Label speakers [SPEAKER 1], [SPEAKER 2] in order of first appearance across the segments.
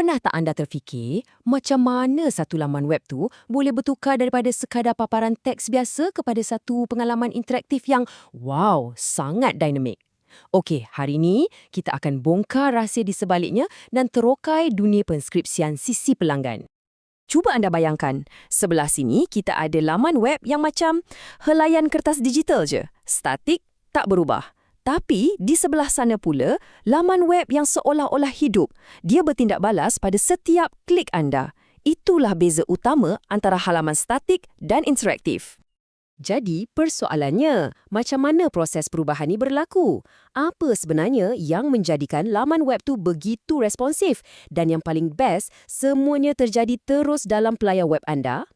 [SPEAKER 1] Pernah tak anda terfikir macam mana satu laman web tu boleh bertukar daripada sekadar paparan teks biasa kepada satu pengalaman interaktif yang wow, sangat dinamik? Okey, hari ini kita akan bongkar rahsia di sebaliknya dan terokai dunia penskripsian sisi pelanggan. Cuba anda bayangkan, sebelah sini kita ada laman web yang macam helaian kertas digital je, statik, tak berubah. Tapi di sebelah sana pula, laman web yang seolah-olah hidup. Dia bertindak balas pada setiap klik anda. Itulah beza utama antara halaman statik dan interaktif. Jadi, persoalannya, macam mana proses perubahan ini berlaku? Apa sebenarnya yang menjadikan laman web tu begitu responsif? Dan yang paling best, semuanya terjadi terus dalam pelayar web anda?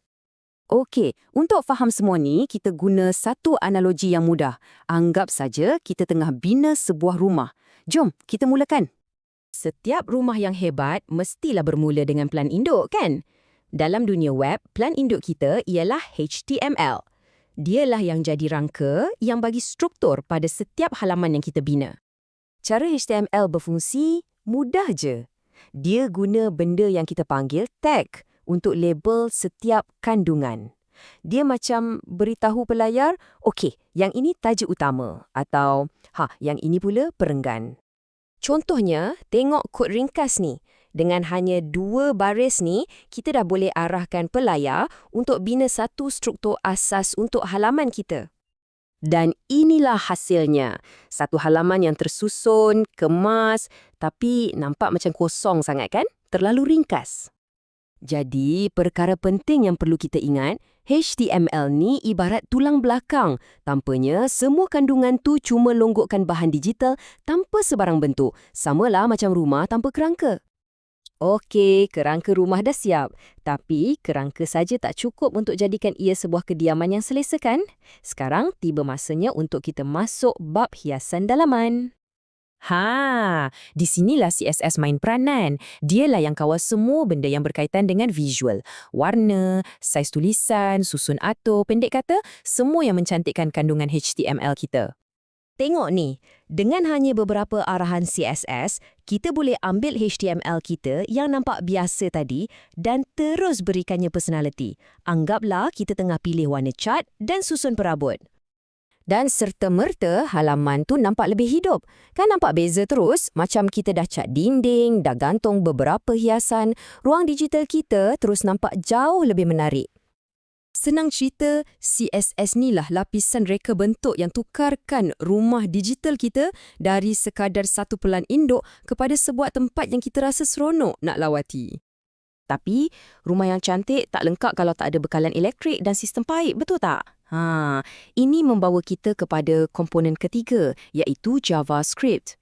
[SPEAKER 1] Okey, untuk faham semua ni, kita guna satu analogi yang mudah. Anggap saja kita tengah bina sebuah rumah. Jom, kita mulakan. Setiap rumah yang hebat mestilah bermula dengan plan induk, kan? Dalam dunia web, plan induk kita ialah HTML. Dialah yang jadi rangka yang bagi struktur pada setiap halaman yang kita bina. Cara HTML berfungsi mudah je. Dia guna benda yang kita panggil tag untuk label setiap kandungan. Dia macam beritahu pelayar, okey, yang ini tajuk utama atau ha, yang ini pula perenggan. Contohnya, tengok kod ringkas ni. Dengan hanya dua baris ni, kita dah boleh arahkan pelayar untuk bina satu struktur asas untuk halaman kita. Dan inilah hasilnya. Satu halaman yang tersusun, kemas, tapi nampak macam kosong sangat kan? Terlalu ringkas. Jadi, perkara penting yang perlu kita ingat, HTML ni ibarat tulang belakang. Tampanya, semua kandungan tu cuma longgokkan bahan digital tanpa sebarang bentuk. Samalah macam rumah tanpa kerangka. Okey, kerangka rumah dah siap. Tapi, kerangka saja tak cukup untuk jadikan ia sebuah kediaman yang selesa kan? Sekarang, tiba masanya untuk kita masuk bab hiasan dalaman. Ha, di sinilah CSS main peranan. Dialah yang kawal semua benda yang berkaitan dengan visual. Warna, saiz tulisan, susun atur, pendek kata, semua yang mencantikkan kandungan HTML kita. Tengok ni, dengan hanya beberapa arahan CSS, kita boleh ambil HTML kita yang nampak biasa tadi dan terus berikannya personality. Anggaplah kita tengah pilih warna cat dan susun perabot dan serta-merta halaman tu nampak lebih hidup. Kan nampak beza terus? Macam kita dah cat dinding, dah gantung beberapa hiasan, ruang digital kita terus nampak jauh lebih menarik. Senang cerita, CSS ni lah lapisan reka bentuk yang tukarkan rumah digital kita dari sekadar satu pelan induk kepada sebuah tempat yang kita rasa seronok nak lawati. Tapi, rumah yang cantik tak lengkap kalau tak ada bekalan elektrik dan sistem paip, betul tak? Ha, ini membawa kita kepada komponen ketiga, iaitu JavaScript.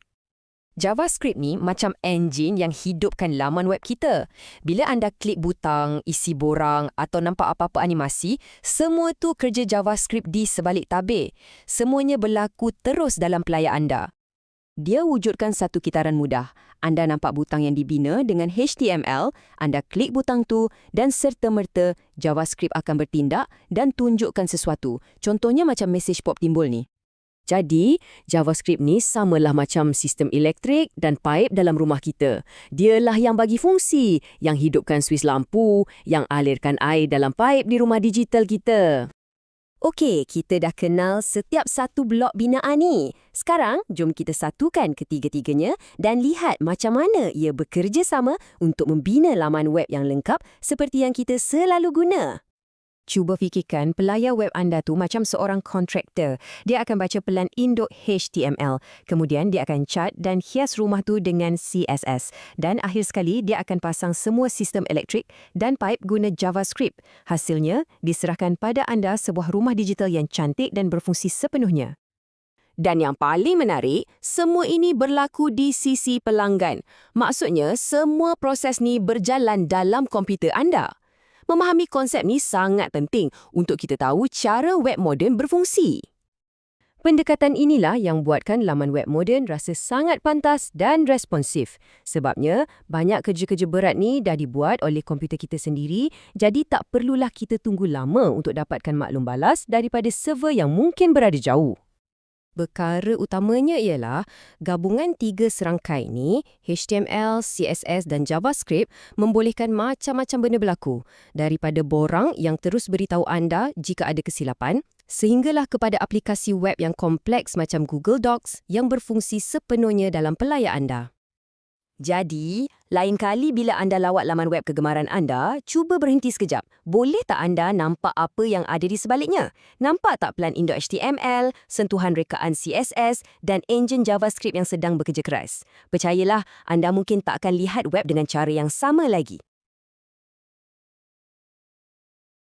[SPEAKER 1] JavaScript ni macam engine yang hidupkan laman web kita. Bila anda klik butang, isi borang atau nampak apa-apa animasi, semua tu kerja JavaScript di sebalik tabir. Semuanya berlaku terus dalam pelayar anda. Dia wujudkan satu kitaran mudah. Anda nampak butang yang dibina dengan HTML, anda klik butang tu dan serta-merta JavaScript akan bertindak dan tunjukkan sesuatu. Contohnya macam message pop timbul ni. Jadi, JavaScript ni samalah macam sistem elektrik dan paip dalam rumah kita. Dialah yang bagi fungsi, yang hidupkan suis lampu, yang alirkan air dalam paip di rumah digital kita. Okey, kita dah kenal setiap satu blok binaan ni. Sekarang, jom kita satukan ketiga-tiganya dan lihat macam mana ia bekerja sama untuk membina laman web yang lengkap seperti yang kita selalu guna. Cuba fikirkan pelayar web anda tu macam seorang kontraktor. Dia akan baca pelan induk HTML. Kemudian dia akan cat dan hias rumah tu dengan CSS. Dan akhir sekali dia akan pasang semua sistem elektrik dan pipe guna JavaScript. Hasilnya diserahkan pada anda sebuah rumah digital yang cantik dan berfungsi sepenuhnya. Dan yang paling menarik, semua ini berlaku di sisi pelanggan. Maksudnya, semua proses ni berjalan dalam komputer anda. Memahami konsep ni sangat penting untuk kita tahu cara web moden berfungsi. Pendekatan inilah yang buatkan laman web moden rasa sangat pantas dan responsif. Sebabnya, banyak kerja-kerja berat ni dah dibuat oleh komputer kita sendiri, jadi tak perlulah kita tunggu lama untuk dapatkan maklum balas daripada server yang mungkin berada jauh.
[SPEAKER 2] Perkara utamanya ialah gabungan tiga serangkai ni, HTML, CSS dan JavaScript membolehkan macam-macam benda berlaku. Daripada borang yang terus beritahu anda jika ada kesilapan, sehinggalah kepada aplikasi web yang kompleks macam Google Docs yang berfungsi sepenuhnya dalam pelayar anda.
[SPEAKER 1] Jadi, lain kali bila anda lawat laman web kegemaran anda, cuba berhenti sekejap. Boleh tak anda nampak apa yang ada di sebaliknya? Nampak tak pelan Indo-HTML, sentuhan rekaan CSS dan enjin JavaScript yang sedang bekerja keras? Percayalah, anda mungkin tak akan lihat web dengan cara yang sama lagi.